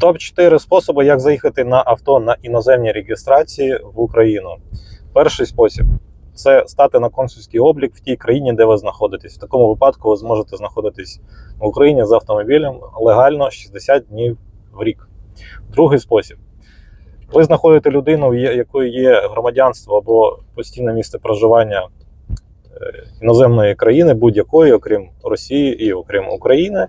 Топ-4 способи, як заїхати на авто на іноземній реєстрації в Україну. Перший спосіб це стати на консульський облік в тій країні, де ви знаходитесь. В такому випадку ви зможете знаходитись в Україні з автомобілем легально 60 днів в рік. Другий спосіб. Ви знаходите людину, в якої є громадянство або постійне місце проживання е, іноземної країни, будь-якої, окрім Росії і окрім України.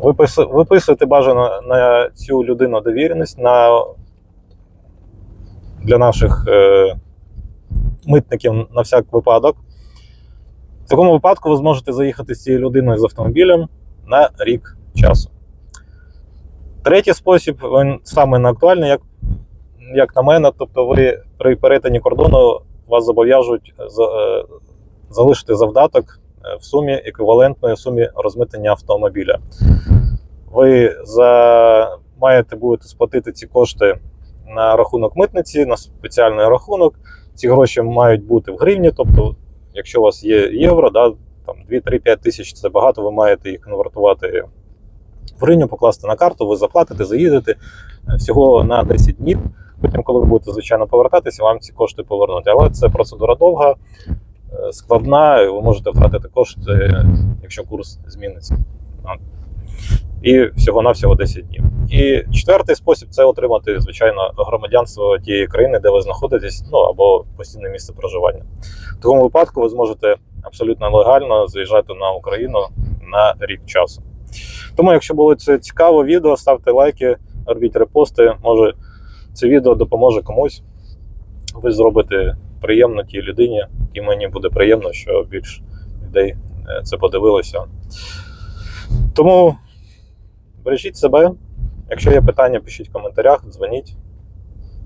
Випис- Виписуєте бажано на цю людину довіреність на, для наших е, митників на всяк випадок. В такому випадку ви зможете заїхати з цією людиною з автомобілем на рік часу. Третій спосіб, він саме неактуальний, як, як на мене. Тобто, ви при перетині кордону вас зобов'яжуть за, е, залишити завдаток е, в сумі еквівалентної сумі розмитнення автомобіля. Ви за, маєте будете сплатити ці кошти на рахунок митниці, на спеціальний рахунок. Ці гроші мають бути в гривні. Тобто, якщо у вас є євро, да, там 2-3-5 тисяч це багато, ви маєте їх конвертувати в гривню, покласти на карту, ви заплатите, заїдете е, всього на 10 днів. Потім, коли ви будете звичайно повертатися, вам ці кошти повернуть. Але це процедура довга, е, складна, ви можете втратити кошти, якщо курс зміниться. І всього-навсього 10 днів. І четвертий спосіб це отримати, звичайно, громадянство тієї країни, де ви знаходитесь, ну або постійне місце проживання. В такому випадку ви зможете абсолютно легально заїжджати на Україну на рік часу. Тому, якщо було це цікаво відео, ставте лайки, робіть репости. Може, це відео допоможе комусь. Ви зробите приємно тій людині, і мені буде приємно, що більш людей е, це подивилося. Тому бережіть себе. Якщо є питання, пишіть в коментарях, дзвоніть,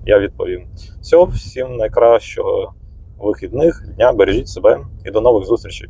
я відповім. Всього, всім найкращого вихідних дня, бережіть себе і до нових зустрічей.